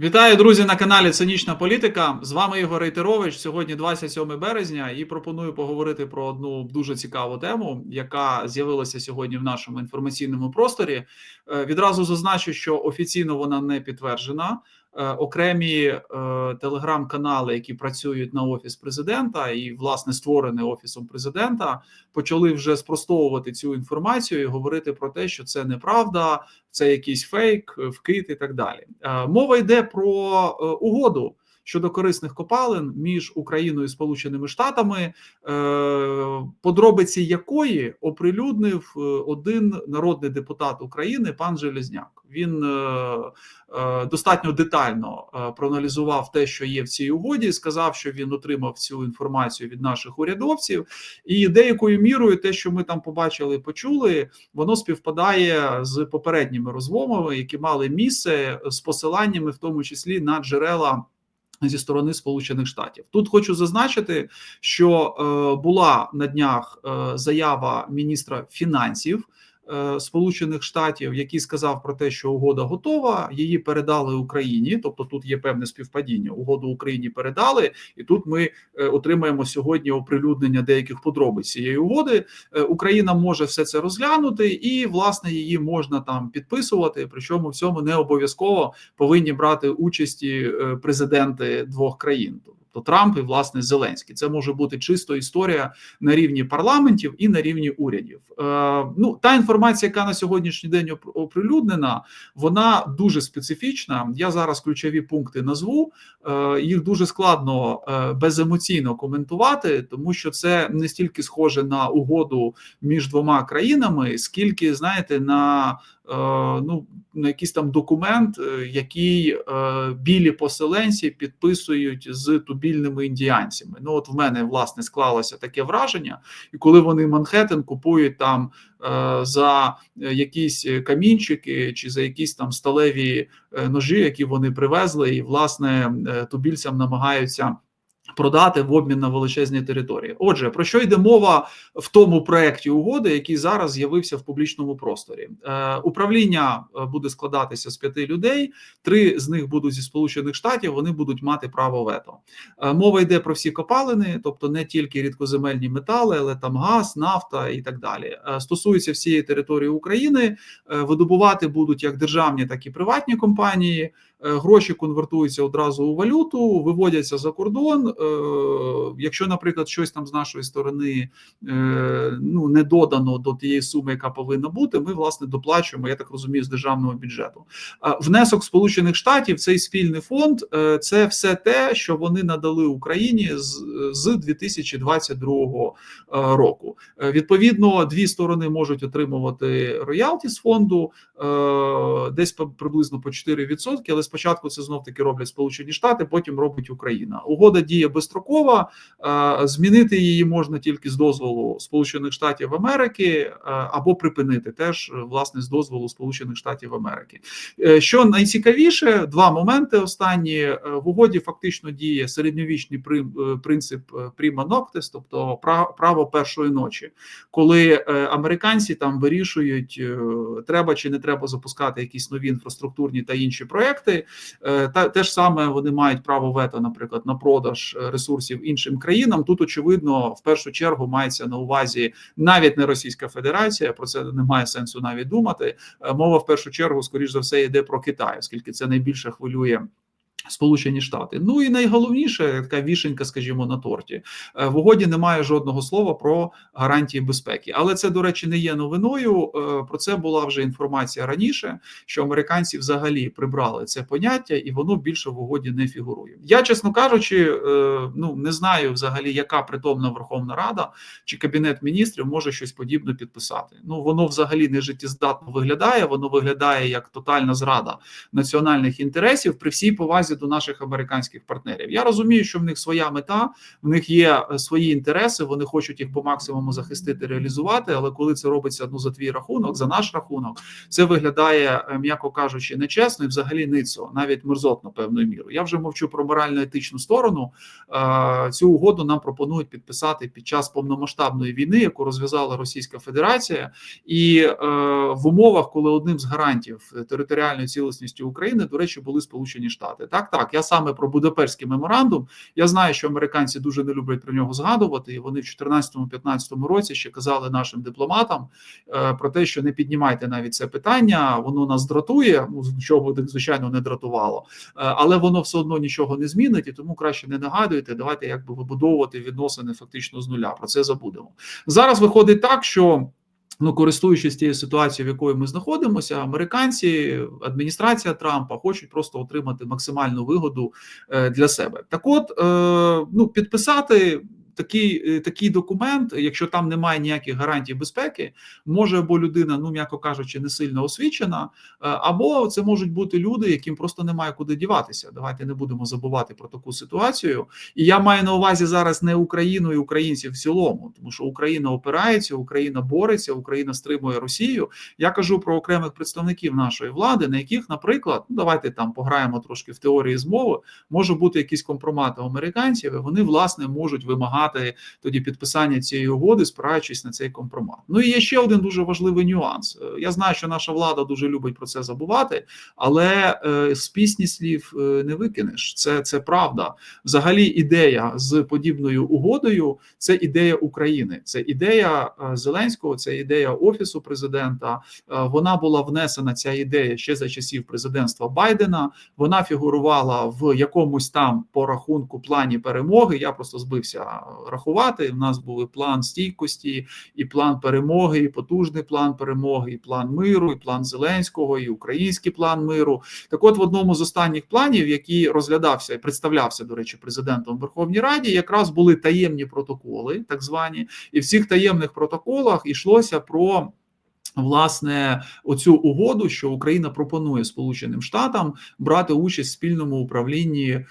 Вітаю, друзі, на каналі Цинічна Політика. З вами Ігор Рейтерович. Сьогодні 27 березня, і пропоную поговорити про одну дуже цікаву тему, яка з'явилася сьогодні в нашому інформаційному просторі. Е, Відразу зазначу, що офіційно вона не підтверджена. Е, Окремі е, телеграм-канали, які працюють на офіс президента, і власне створені офісом президента, почали вже спростовувати цю інформацію і говорити про те, що це неправда, це якийсь фейк, вкид і так далі. Е, Мова йде про е, угоду щодо корисних копалин між Україною і Сполученими Штатами, е, подробиці якої оприлюднив е, один народний депутат України, пан Железняк. Він е, достатньо детально проаналізував те, що є в цій угоді, сказав, що він отримав цю інформацію від наших урядовців, і деякою мірою те, що ми там побачили, почули, воно співпадає з попередніми розмовами, які мали місце з посиланнями, в тому числі на джерела. Зі сторони Сполучених Штатів. Тут хочу зазначити, що е, була на днях е, заява міністра фінансів Сполучених Штатів, який сказав про те, що угода готова, її передали Україні. Тобто тут є певне співпадіння. Угоду Україні передали, і тут ми е, отримаємо сьогодні оприлюднення деяких подробиць цієї угоди. Е, Україна може все це розглянути, і власне її можна там підписувати. Причому в цьому не обов'язково повинні брати участі е, президенти двох країн. Тобто Трамп і власне Зеленський. Це може бути чисто історія на рівні парламентів і на рівні урядів. Е, ну та інформація, яка на сьогоднішній день оприлюднена, вона дуже специфічна. Я зараз ключові пункти назву. Е, їх дуже складно е, беземоційно коментувати, тому що це не стільки схоже на угоду між двома країнами, скільки знаєте, на ну на якийсь там документ, е, який е, білі поселенці підписують з тубільними індіанцями. Ну от в мене власне склалося таке враження, і коли вони Манхеттен купують там е, за е, якісь камінчики чи за якісь там сталеві е, ножі, які вони привезли, і власне е, тубільцям намагаються. Продати в обмін на величезні території. Отже, про що йде мова в тому проекті угоди, який зараз з'явився в публічному просторі? Е, управління е, буде складатися з п'яти людей. Три з них будуть зі сполучених штатів. Вони будуть мати право вето. Е, мова йде про всі копалини, тобто не тільки рідкоземельні метали, але там газ, нафта і так далі. Е, стосується всієї території України. Е, видобувати будуть як державні, так і приватні компанії. Е, Гроші конвертуються одразу у валюту, виводяться за кордон. Е, Якщо, наприклад, щось там з нашої сторони е, ну не додано до тієї суми, яка повинна бути, ми власне доплачуємо. Я так розумію, з державного бюджету. Внесок Сполучених Штатів цей спільний фонд це все те, що вони надали Україні з, з 2022 е, року. Відповідно, дві сторони можуть отримувати роялті з фонду десь приблизно по 4%, але спочатку це знов таки роблять Сполучені Штати, потім робить Україна. Угода діє безстрокова. е, Змінити її можна тільки з дозволу Сполучених Штатів Америки е, або припинити теж е, власне з дозволу Сполучених Штатів Америки. Що найцікавіше, два моменти останні в угоді фактично діє середньовічний принцип prima noctis, тобто пра- право першої ночі, коли американці там вирішують, треба чи не треба запускати якісь нові інфраструктурні та інші проекти. Е, Та те ж саме вони мають право вето, наприклад, на продаж е, ресурсів іншим країнам. Тут очевидно, в першу чергу мається на увазі навіть не Російська Федерація. Про це немає сенсу навіть думати. Е, Мова в першу чергу, скоріш за все, йде про Китай, оскільки це найбільше хвилює. Сполучені Штати, ну і найголовніше така вішенька, скажімо, на торті Е, в угоді немає жодного слова про гарантії безпеки, але це, до речі, не є новиною. Е, Про це була вже інформація раніше, що американці взагалі прибрали це поняття, і воно більше в угоді не фігурує. Я, чесно кажучи, е, ну не знаю взагалі, яка притомна Верховна Рада чи кабінет міністрів може щось подібне підписати. Ну воно взагалі не життєздатно виглядає. Воно виглядає як тотальна зрада національних інтересів при всій повазі досвіду наших американських партнерів. Я розумію, що в них своя мета, в них є е, свої інтереси. Вони хочуть їх по максимуму захистити, реалізувати. Але коли це робиться ну за твій рахунок, за наш рахунок, це виглядає, е, м'яко кажучи, нечесно і взагалі ницо, навіть мерзотно певною мірою. Я вже мовчу про морально-етичну сторону. Е, Цю угоду нам пропонують підписати під час повномасштабної війни, яку розв'язала Російська Федерація, і в умовах, коли одним з гарантів територіальної цілісності України, до речі, були Сполучені Штати. Так, так, так. я саме про Будапештський меморандум. Я знаю, що американці дуже не люблять про нього згадувати, і вони в 2014-2015 році ще казали нашим дипломатам е, про те, що не піднімайте навіть це питання, воно нас дратує. Ну чого звичайно не дратувало, е, але воно все одно нічого не змінить, і тому краще не нагадуйте. Давайте якби вибудовувати відносини фактично з нуля. Про це забудемо зараз. Виходить так, що. Ну, користуючись тією ситуацією, в якої ми знаходимося, американці, адміністрація Трампа хочуть просто отримати максимальну вигоду е, для себе. Так, от е, ну підписати такий е, такий документ, якщо там немає ніяких гарантій безпеки, може або людина, ну м'яко кажучи, не сильно освічена, е, або це можуть бути люди, яким просто немає куди діватися. Давайте не будемо забувати про таку ситуацію. І я маю на увазі зараз не Україну і українців в цілому, тому що Україна опирається, Україна бореться, Україна стримує Росію. Я кажу про окремих представників нашої влади, на яких, наприклад, ну давайте там пограємо трошки в теорії змови, може бути якісь компромати американців, і вони власне можуть вимагати вимагати тоді підписання цієї угоди, спираючись на цей компромат. Ну і є ще один дуже важливий нюанс. Е, я знаю, що наша влада дуже любить про це забувати, але е, з пісні слів е, не викинеш. Це це правда. Взагалі, ідея з подібною угодою це ідея України, це ідея Зеленського, це ідея офісу президента. Вона була внесена ця ідея ще за часів президентства Байдена. Вона фігурувала в якомусь там по рахунку плані перемоги. Я просто збився рахувати. В нас був план стійкості, і план перемоги, і потужний план перемоги, і план миру, і план Зеленського, і український план миру. Так, от в одному з останніх планів, який розглядався і представлявся, до речі, президентом Верховній Раді, якраз були таємні протоколи, так звані, і в цих таємних протоколах йшлося про. Власне, оцю угоду, що Україна пропонує Сполученим Штатам брати участь в спільному управлінні е,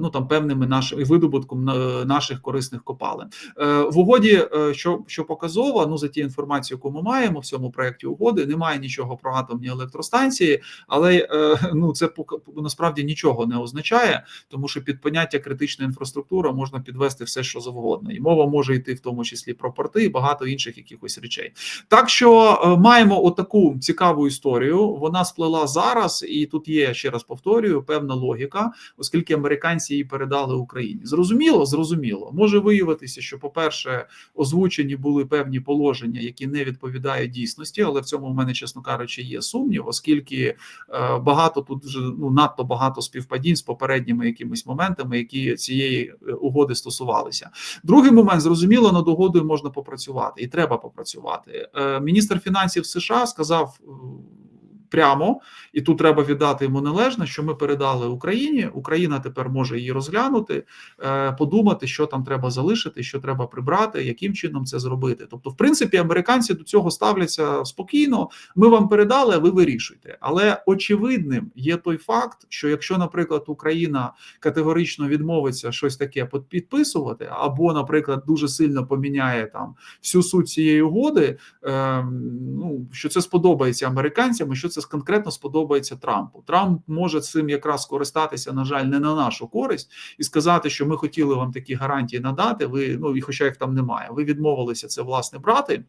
ну там певними нашими видобутком наших корисних копалин е, в угоді, е, що що показово, ну за ті інформації, яку ми маємо в цьому проєкті угоди, немає нічого про атомні електростанції, але ну це насправді нічого не означає, тому що під поняття критична інфраструктура можна підвести все, що завгодно, і мова може йти в тому числі про порти і багато інших якихось речей. Так що. Е, маємо отаку цікаву історію. Вона сплела зараз, і тут є ще раз повторюю певна логіка, оскільки американці її передали Україні. Зрозуміло, зрозуміло, може виявитися, що, по-перше, озвучені були певні положення, які не відповідають дійсності, але в цьому в мене, чесно кажучи, є сумнів, оскільки е, багато тут вже ну надто багато співпадінь з попередніми якимись моментами, які цієї е, угоди стосувалися. Другий момент зрозуміло, над угодою можна попрацювати і треба попрацювати. Міністр міністр фінансів США сказав е, прямо, і тут треба віддати йому належне, що ми передали Україні. Україна тепер може її розглянути, е, подумати, що там треба залишити, що треба прибрати, яким чином це зробити. Тобто, в принципі, американці до цього ставляться спокійно. Ми вам передали, ви вирішуйте. Але очевидним є той факт, що якщо, наприклад, Україна категорично відмовиться щось таке підписувати, або, наприклад, дуже сильно поміняє там всю суть цієї угоди, ем, ну що це сподобається американцям, і що це це конкретно сподобається Трампу. Трамп може цим якраз скористатися, на жаль, не на нашу користь і сказати, що ми хотіли вам такі гарантії надати. Ви ну і хоча їх там немає, ви відмовилися це власне брати.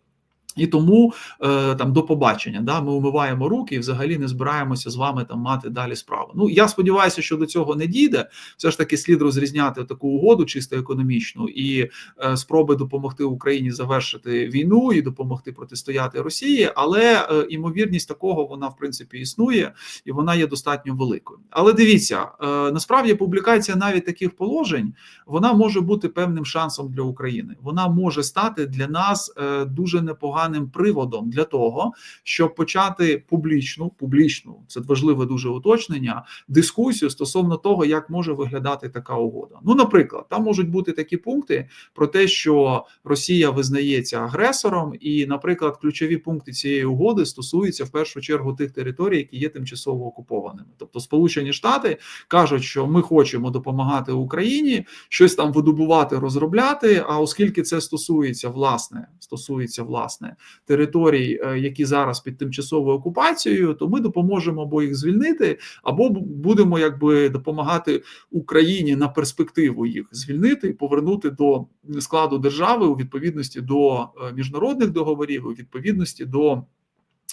І тому е, там до побачення, да, ми умиваємо руки і взагалі не збираємося з вами там мати далі справу. Ну я сподіваюся, що до цього не дійде. Все ж таки слід розрізняти таку угоду, чисто економічну, і е, спроби допомогти Україні завершити війну і допомогти протистояти Росії. Але е, імовірність такого вона в принципі існує і вона є достатньо великою. Але дивіться, насправді публікація навіть таких положень вона може бути певним шансом для України. Вона може стати для нас дуже непоганою непоганим приводом для того, щоб почати публічну, публічну це важливе дуже уточнення, дискусію стосовно того, як може виглядати така угода. Ну, наприклад, там можуть бути такі пункти про те, що Росія визнається агресором, і, наприклад, ключові пункти цієї угоди стосуються в першу чергу тих територій, які є тимчасово окупованими. Тобто, Сполучені Штати кажуть, що ми хочемо допомагати Україні щось там видобувати, розробляти. А оскільки це стосується власне, стосується власне територій, е, які зараз під тимчасовою окупацією, то ми допоможемо або їх звільнити, або будемо якби допомагати Україні на перспективу їх звільнити і повернути до складу держави у відповідності до е, міжнародних договорів, у відповідності до.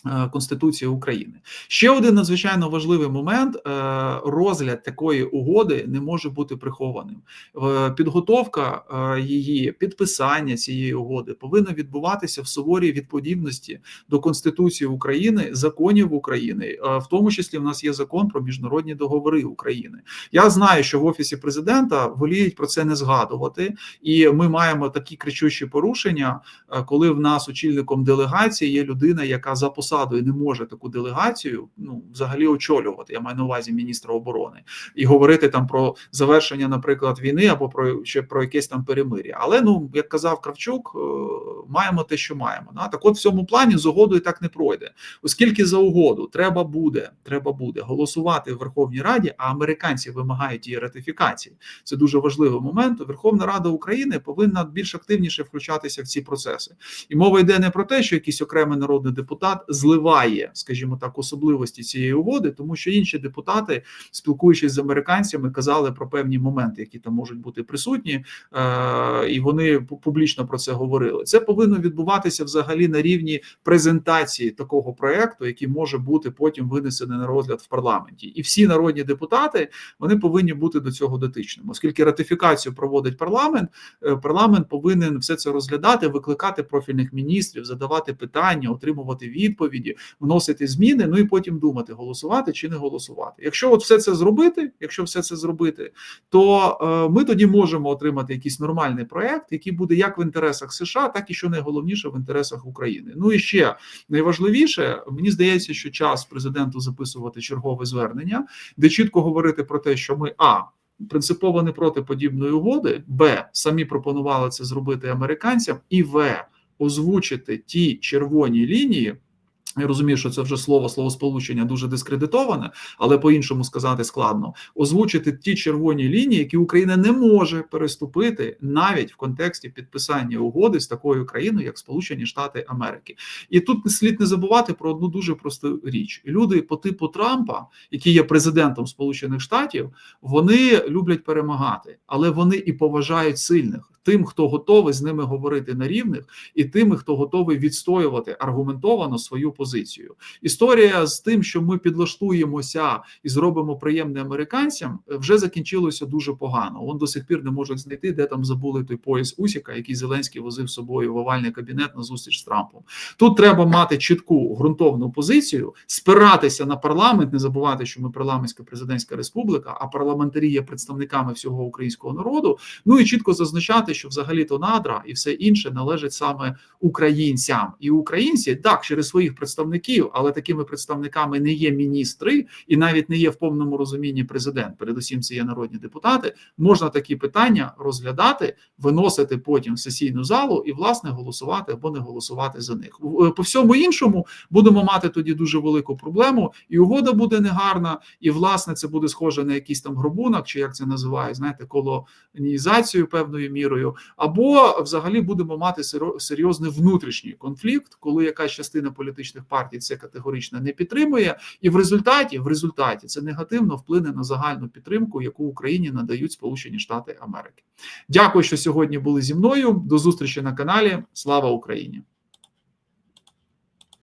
Е, Конституції України ще один надзвичайно важливий момент: е, розгляд такої угоди не може бути прихованим. Підготовка її підписання цієї угоди повинна відбуватися в суворій відповідності до Конституції України, законів України, в тому числі в нас є закон про міжнародні договори України. Я знаю, що в офісі президента воліють про це не згадувати, і ми маємо такі кричущі порушення, коли в нас очільником делегації є людина, яка за посадою не може таку делегацію ну взагалі очолювати. Я маю на увазі міністра оборони і говорити там про завершення, наприклад, війни або про ще про якесь там перемир'я. Але ну як казав Кравчук, маємо те, що маємо. Да? Так, от в цьому плані з угодою так не пройде, оскільки за угоду треба буде, треба буде голосувати в Верховній Раді, а американці вимагають її ратифікації. Це дуже важливий момент. Верховна Рада України повинна більш активніше включатися в ці процеси. І мова йде не про те, що якийсь окремий народний депутат зливає, скажімо так, особливості цієї угоди, тому що інші депутати, спілкуючись з американцями, казали про певні моменти, які там можуть бути присутні, е, і вони публічно про це говорили. Це повинно відбуватися взагалі на рівні презентації такого проекту, який може бути потім винесений на розгляд в парламенті, і всі народні депутати вони повинні бути до цього дотичними, оскільки ратифікацію проводить парламент. Е, парламент повинен все це розглядати, викликати профільних міністрів, задавати питання, отримувати відповіді, вносити зміни. Ну і потім думати, голосувати чи не голосувати. Якщо от все це зробити, якщо все це зробити, то е, ми тоді можемо отримати якийсь нормальний проект, який буде як в інтересах США, так і що найголовніше в інтересах України. Ну і ще найважливіше, мені здається, що час президенту записувати чергове звернення, де чітко говорити про те, що ми а. Принципово не проти подібної угоди, б самі пропонували це зробити американцям, і в озвучити ті червоні лінії. Я розумію, що це вже слово словосполучення дуже дискредитоване, але по-іншому сказати складно. Озвучити ті червоні лінії, які Україна не може переступити навіть в контексті підписання угоди з такою країною, як Сполучені Штати Америки. І тут слід не забувати про одну дуже просту річ: люди по типу Трампа, які є президентом Сполучених Штатів, вони люблять перемагати, але вони і поважають сильних тим, хто готовий з ними говорити на рівних, і тими, хто готовий відстоювати аргументовано свою позицію. Історія з тим, що ми підлаштуємося і зробимо приємне американцям, вже закінчилося дуже погано. Он до сих пір не можуть знайти, де там забули той пояс Усіка, який Зеленський возив з собою в овальний кабінет на зустріч з Трампом. Тут треба мати чітку ґрунтовну позицію, спиратися на парламент, не забувати, що ми парламентська президентська республіка, а парламентарі є представниками всього українського народу. Ну і чітко зазначати що взагалі-то надра і все інше належить саме українцям, і українці так через своїх представників, але такими представниками не є міністри і навіть не є в повному розумінні президент. Передусім, це є народні депутати. Можна такі питання розглядати, виносити потім в сесійну залу і власне голосувати або не голосувати за них. Е, по всьому іншому будемо мати тоді дуже велику проблему, і угода буде негарна, і власне це буде схоже на якийсь там гробунок, чи як це називають, знаєте, колонізацію певною мірою або взагалі будемо мати серйозний внутрішній конфлікт, коли якась частина політичних партій це категорично не підтримує, і в результаті в результаті це негативно вплине на загальну підтримку, яку Україні надають Сполучені Штати Америки. Дякую, що сьогодні були зі мною. До зустрічі на каналі. Слава Україні!